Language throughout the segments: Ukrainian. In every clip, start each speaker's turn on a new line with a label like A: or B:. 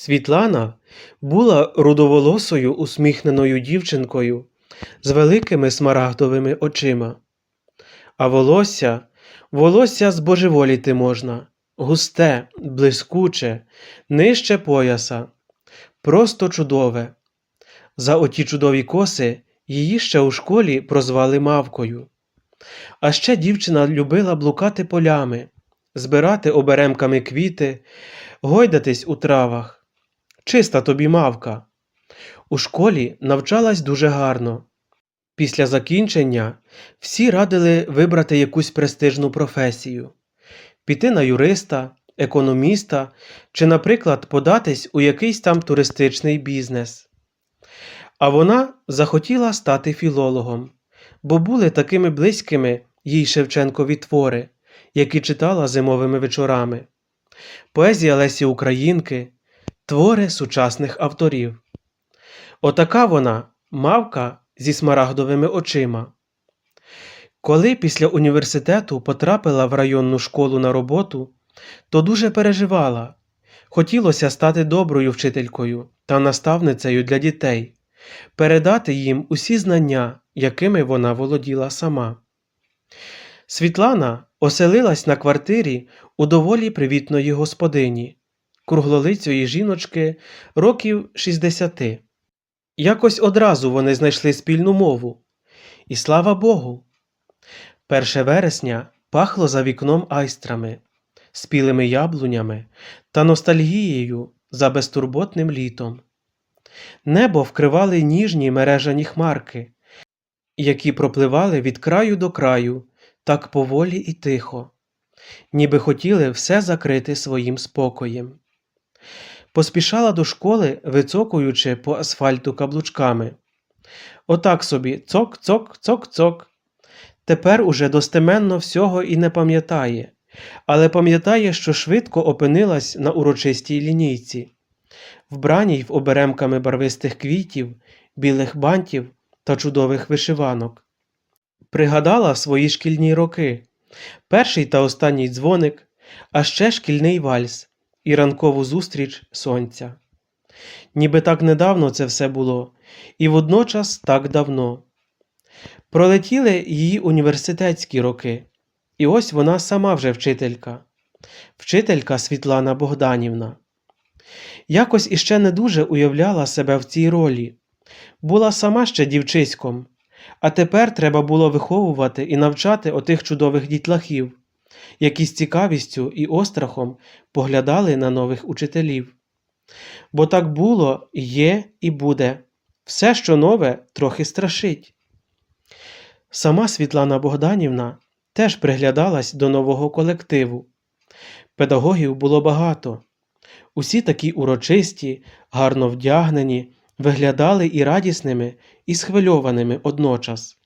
A: Світлана була рудоволосою усміхненою дівчинкою з великими смарагдовими очима. А волосся, волосся збожеволіти можна, густе, блискуче, нижче пояса, просто чудове. За оті чудові коси її ще у школі прозвали мавкою. А ще дівчина любила блукати полями, збирати оберемками квіти, гойдатись у травах. Чиста тобі мавка. У школі навчалась дуже гарно. Після закінчення всі радили вибрати якусь престижну професію, піти на юриста, економіста чи, наприклад, податись у якийсь там туристичний бізнес. А вона захотіла стати філологом, бо були такими близькими їй Шевченкові твори, які читала зимовими вечорами. Поезія Лесі Українки, твори сучасних авторів. Отака вона, мавка зі смарагдовими очима. Коли після університету потрапила в районну школу на роботу, то дуже переживала. Хотілося стати доброю вчителькою та наставницею для дітей, передати їм усі знання, якими вона володіла сама. Світлана оселилась на квартирі у доволі привітної господині, круглолицьої жіночки років 60. Якось одразу вони знайшли спільну мову. І слава Богу. 1 вересня пахло за вікном айстрами, спілими яблунями та ностальгією за безтурботним літом. Небо вкривали ніжні мережані хмарки, які пропливали від краю до краю так поволі і тихо, ніби хотіли все закрити своїм спокоєм. Поспішала до школи, вицокуючи по асфальту каблучками. Отак собі цок-цок, цок-цок. Тепер уже достеменно всього і не пам'ятає, але пам'ятає, що швидко опинилась на урочистій лінійці, вбраній в оберемками барвистих квітів, білих бантів та чудових вишиванок. Пригадала свої шкільні роки, перший та останній дзвоник, а ще шкільний вальс і ранкову зустріч сонця. Ніби так недавно це все було, і водночас так давно. Пролетіли її університетські роки, і ось вона сама вже вчителька, вчителька Світлана Богданівна. Якось іще не дуже уявляла себе в цій ролі, була сама ще дівчиськом, а тепер треба було виховувати і навчати отих чудових дітлахів, які з цікавістю і острахом поглядали на нових учителів. Бо так було, є і буде. Все, що нове, трохи страшить. Сама Світлана Богданівна теж приглядалась до нового колективу. Педагогів було багато. Усі такі урочисті, гарно вдягнені, виглядали і радісними, і схвильованими одночас.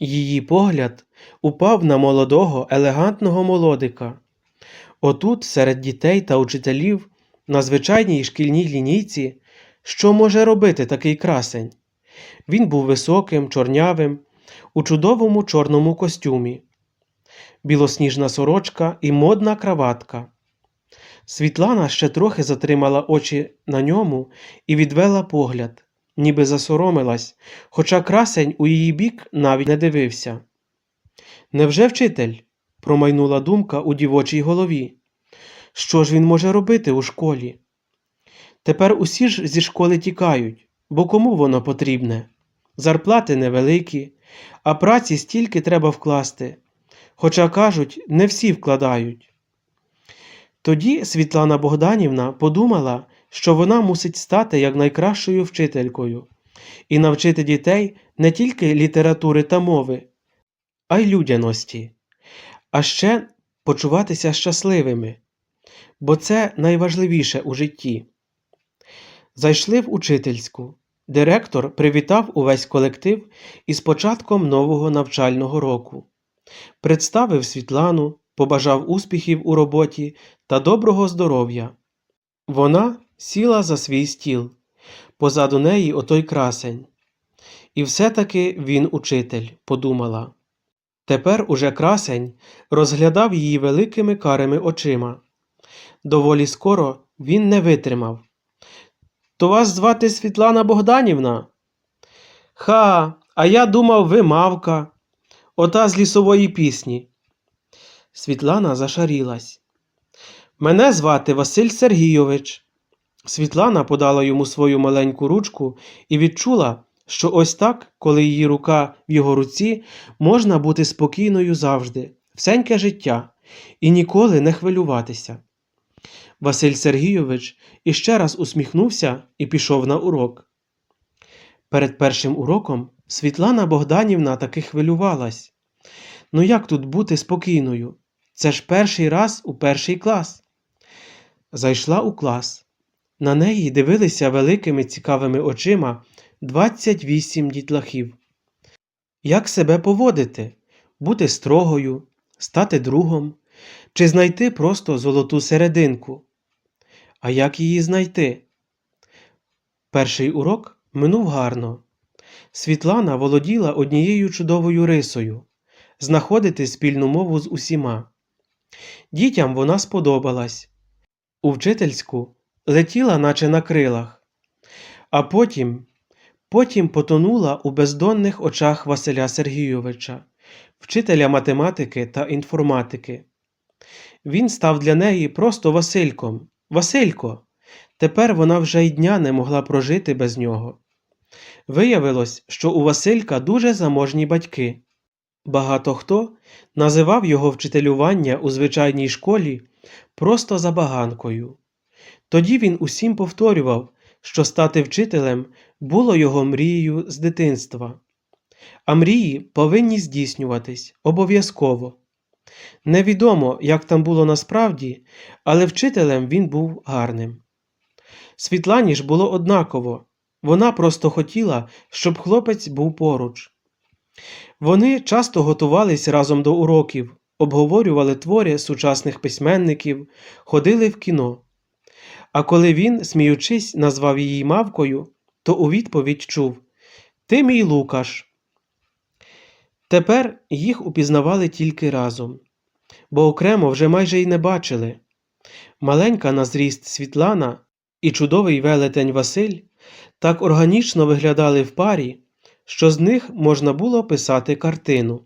A: Її погляд упав на молодого, елегантного молодика. Отут, серед дітей та учителів, на звичайній шкільній лінійці, що може робити такий красень? Він був високим, чорнявим, у чудовому чорному костюмі, білосніжна сорочка і модна краватка. Світлана ще трохи затримала очі на ньому і відвела погляд, ніби засоромилась, хоча красень у її бік навіть не дивився. Невже вчитель? промайнула думка у дівочій голові. Що ж він може робити у школі? Тепер усі ж зі школи тікають, бо кому воно потрібне? Зарплати невеликі, а праці стільки треба вкласти. Хоча кажуть, не всі вкладають. Тоді Світлана Богданівна подумала, що вона мусить стати як найкращою вчителькою і навчити дітей не тільки літератури та мови, а й людяності, а ще почуватися щасливими, бо це найважливіше у житті. Зайшли в учительську. Директор привітав увесь колектив із початком нового навчального року, представив Світлану, побажав успіхів у роботі та доброго здоров'я. Вона сіла за свій стіл, позаду неї отой красень. І все-таки він учитель, подумала. Тепер уже красень розглядав її великими карими очима. Доволі скоро він не витримав, То вас звати Світлана Богданівна? Ха, а я думав, ви мавка, ота з лісової пісні. Світлана зашарілась. Мене звати Василь Сергійович. Світлана подала йому свою маленьку ручку і відчула, що ось так, коли її рука в його руці, можна бути спокійною завжди, всеньке життя, і ніколи не хвилюватися. Василь Сергійович іще раз усміхнувся і пішов на урок. Перед першим уроком Світлана Богданівна таки хвилювалась. Ну як тут бути спокійною? Це ж перший раз у перший клас. Зайшла у клас. На неї дивилися великими цікавими очима 28 дітлахів. Як себе поводити? Бути строгою, стати другом, чи знайти просто золоту серединку? А як її знайти? Перший урок минув гарно. Світлана володіла однією чудовою рисою знаходити спільну мову з усіма. Дітям вона сподобалась. У вчительську летіла, наче на крилах, а потім, потім потонула у бездонних очах Василя Сергійовича, вчителя математики та інформатики. Він став для неї просто Васильком. Василько. Тепер вона вже й дня не могла прожити без нього. Виявилось, що у Василька дуже заможні батьки. Багато хто називав його вчителювання у звичайній школі просто забаганкою. Тоді він усім повторював, що стати вчителем було його мрією з дитинства. А мрії повинні здійснюватись обов'язково. Невідомо, як там було насправді, але вчителем він був гарним. Світлані ж було однаково, вона просто хотіла, щоб хлопець був поруч. Вони часто готувались разом до уроків, обговорювали твори сучасних письменників, ходили в кіно. А коли він, сміючись, назвав її мавкою, то у відповідь чув Ти мій Лукаш. Тепер їх упізнавали тільки разом, бо окремо вже майже й не бачили. Маленька на зріст Світлана і чудовий велетень Василь так органічно виглядали в парі, що з них можна було писати картину.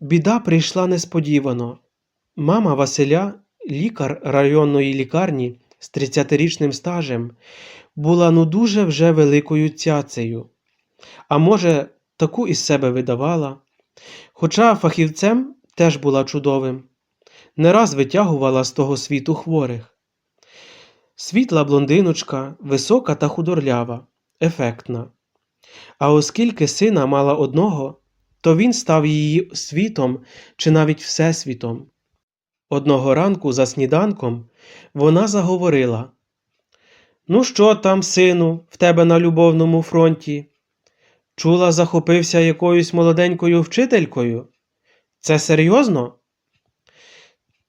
A: Біда прийшла несподівано. Мама Василя, лікар районної лікарні з 30-річним стажем, була ну дуже вже великою цяцею, а може, таку із себе видавала. Хоча фахівцем теж була чудовим, не раз витягувала з того світу хворих. Світла блондиночка, висока та худорлява, ефектна. А оскільки сина мала одного, то він став її світом чи навіть всесвітом. Одного ранку за сніданком вона заговорила Ну, що там, сину, в тебе на любовному фронті? Чула, захопився якоюсь молоденькою вчителькою? Це серйозно?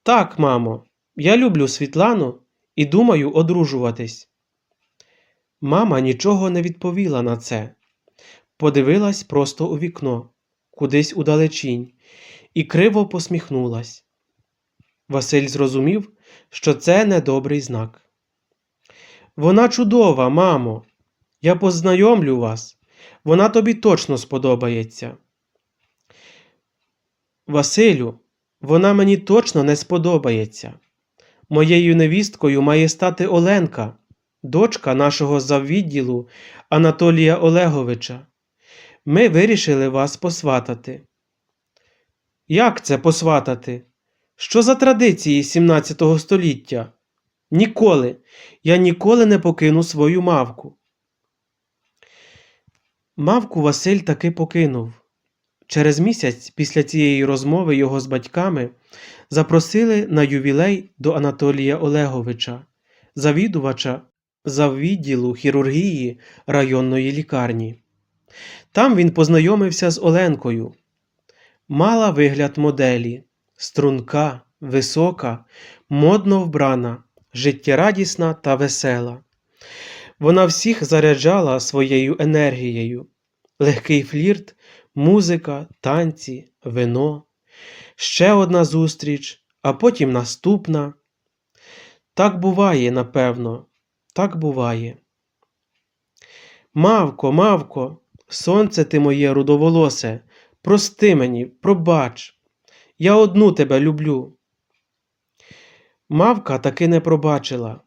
A: Так, мамо, я люблю Світлану і думаю одружуватись. Мама нічого не відповіла на це, подивилась просто у вікно, кудись удалечінь, і криво посміхнулась. Василь зрозумів, що це недобрий знак. Вона чудова, мамо. Я познайомлю вас. Вона тобі точно сподобається. Василю, вона мені точно не сподобається. Моєю невісткою має стати Оленка, дочка нашого заввідділу Анатолія Олеговича. Ми вирішили вас посватати. Як це посватати? Що за традиції 17 століття? Ніколи, я ніколи не покину свою мавку. Мавку Василь таки покинув. Через місяць після цієї розмови його з батьками запросили на ювілей до Анатолія Олеговича, завідувача заввідділу хірургії районної лікарні. Там він познайомився з Оленкою. Мала вигляд моделі, струнка, висока, модно вбрана, життєрадісна та весела. Вона всіх заряджала своєю енергією, легкий флірт, музика, танці, вино, ще одна зустріч, а потім наступна. Так буває, напевно. Так буває. Мавко, мавко, сонце ти моє рудоволосе, прости мені, пробач. Я одну тебе люблю. Мавка таки не пробачила.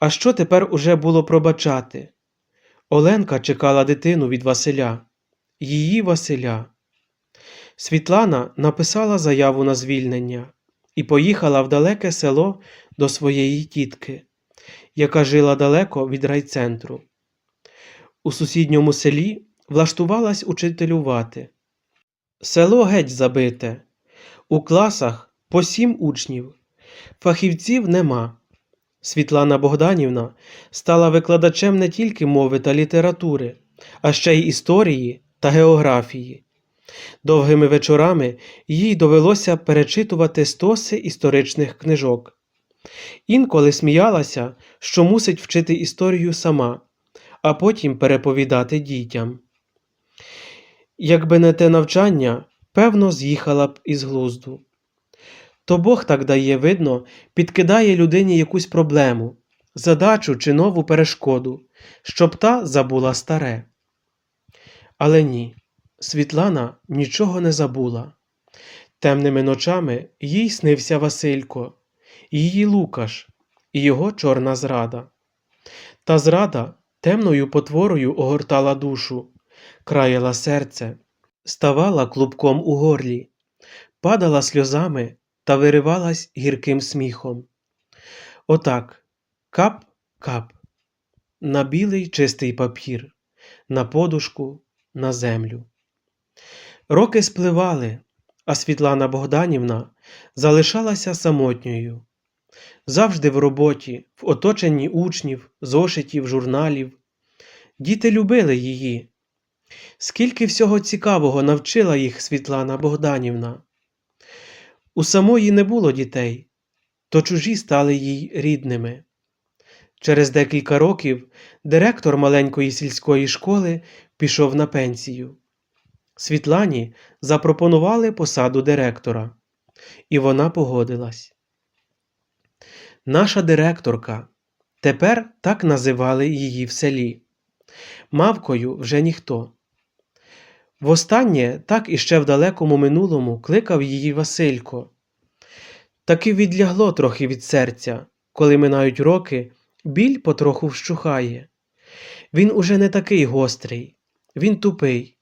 A: А що тепер уже було пробачати? Оленка чекала дитину від Василя, її Василя. Світлана написала заяву на звільнення і поїхала в далеке село до своєї тітки, яка жила далеко від райцентру. У сусідньому селі влаштувалась учителювати. Село геть забите, у класах по сім учнів, фахівців нема. Світлана Богданівна стала викладачем не тільки мови та літератури, а ще й історії та географії. Довгими вечорами їй довелося перечитувати стоси історичних книжок. Інколи сміялася, що мусить вчити історію сама, а потім переповідати дітям. Якби не те навчання, певно, з'їхала б із глузду. То Бог так дає, видно, підкидає людині якусь проблему, задачу чи нову перешкоду, щоб та забула старе. Але ні, Світлана нічого не забула. Темними ночами їй снився Василько, її Лукаш і його чорна зрада. Та зрада темною потворою огортала душу, краяла серце, ставала клубком у горлі, падала сльозами та виривалась гірким сміхом. Отак кап-кап, на білий чистий папір, на подушку, на землю. Роки спливали, а Світлана Богданівна залишалася самотньою. Завжди в роботі, в оточенні учнів, зошитів, журналів. Діти любили її. Скільки всього цікавого навчила їх Світлана Богданівна. У самої не було дітей, то чужі стали їй рідними. Через декілька років директор маленької сільської школи пішов на пенсію. Світлані запропонували посаду директора, і вона погодилась. Наша директорка тепер так називали її в селі. Мавкою вже ніхто. Востаннє так іще в далекому минулому кликав її Василько. Таки відлягло трохи від серця, коли минають роки, біль потроху вщухає. Він уже не такий гострий, він тупий,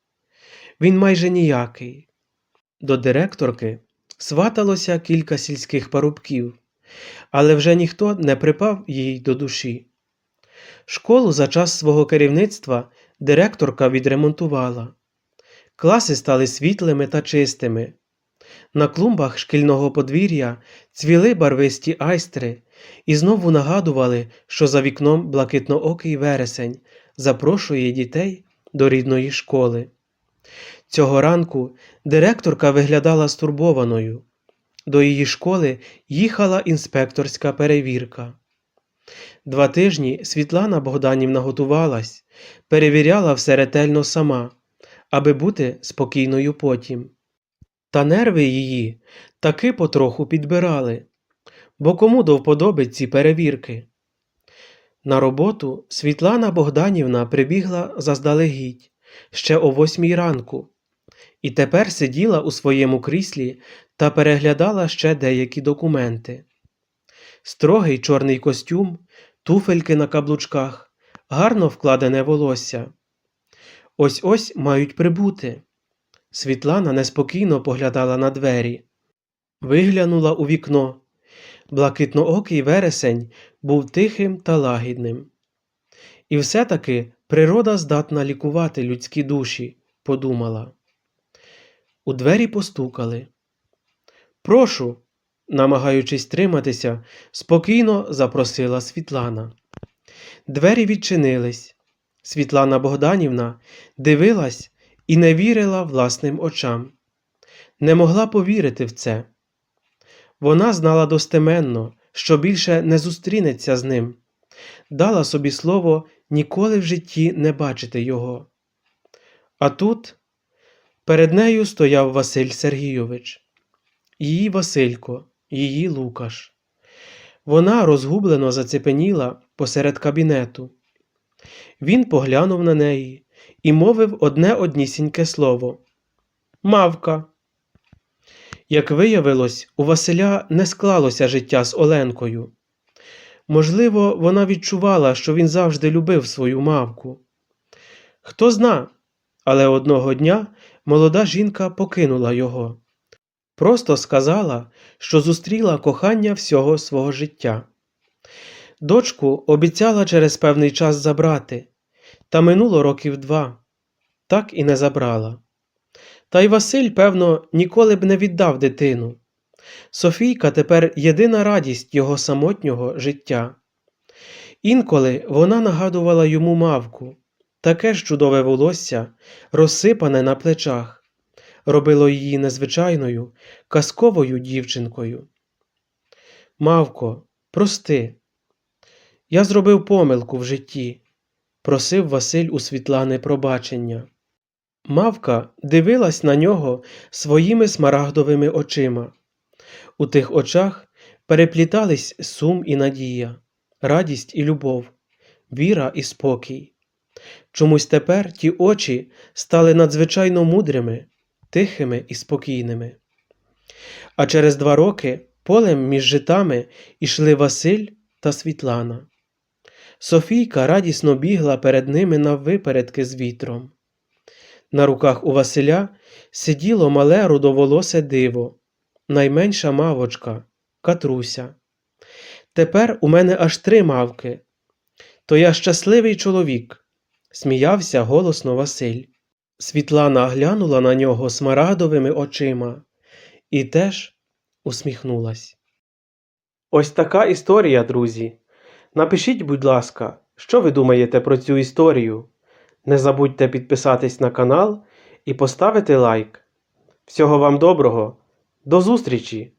A: він майже ніякий. До директорки сваталося кілька сільських парубків, але вже ніхто не припав їй до душі. Школу за час свого керівництва директорка відремонтувала. Класи стали світлими та чистими. На клумбах шкільного подвір'я цвіли барвисті айстри і знову нагадували, що за вікном блакитноокий вересень запрошує дітей до рідної школи. Цього ранку директорка виглядала стурбованою. До її школи їхала інспекторська перевірка. Два тижні Світлана Богданівна готувалась, перевіряла все ретельно сама, аби бути спокійною потім. Та нерви її таки потроху підбирали, бо кому до вподоби ці перевірки. На роботу Світлана Богданівна прибігла заздалегідь ще о восьмій ранку, і тепер сиділа у своєму кріслі та переглядала ще деякі документи. Строгий чорний костюм, туфельки на каблучках, гарно вкладене волосся. Ось ось мають прибути. Світлана неспокійно поглядала на двері, виглянула у вікно. Блакитноокий вересень був тихим та лагідним. І все-таки природа здатна лікувати людські душі, подумала. У двері постукали. Прошу, намагаючись триматися, спокійно запросила Світлана. Двері відчинились. Світлана Богданівна дивилась і не вірила власним очам. Не могла повірити в це. Вона знала достеменно, що більше не зустрінеться з ним, дала собі слово ніколи в житті не бачити його. А тут перед нею стояв Василь Сергійович, її Василько, її Лукаш. Вона розгублено зацепеніла посеред кабінету. Він поглянув на неї і мовив одне однісіньке слово Мавка. Як виявилось, у Василя не склалося життя з Оленкою. Можливо, вона відчувала, що він завжди любив свою мавку. Хто зна, але одного дня молода жінка покинула його. Просто сказала, що зустріла кохання всього свого життя. Дочку обіцяла через певний час забрати, та минуло років два. Так і не забрала. Та й Василь, певно, ніколи б не віддав дитину. Софійка тепер єдина радість його самотнього життя. Інколи вона нагадувала йому мавку, таке ж чудове волосся, розсипане на плечах, робило її незвичайною, казковою дівчинкою. Мавко, прости. Я зробив помилку в житті, просив Василь у Світлани пробачення. Мавка дивилась на нього своїми смарагдовими очима. У тих очах переплітались сум і надія, радість і любов, віра і спокій. Чомусь тепер ті очі стали надзвичайно мудрими, тихими і спокійними. А через два роки полем між житами ішли Василь та Світлана. Софійка радісно бігла перед ними наввипередки з вітром. На руках у Василя сиділо мале рудоволосе диво, найменша мавочка Катруся. Тепер у мене аж три мавки. То я щасливий чоловік, сміявся голосно Василь. Світлана глянула на нього смарагдовими очима і теж усміхнулась. Ось така історія, друзі. Напишіть, будь ласка, що ви думаєте про цю історію. Не забудьте підписатись на канал і поставити лайк. Всього вам доброго, до зустрічі!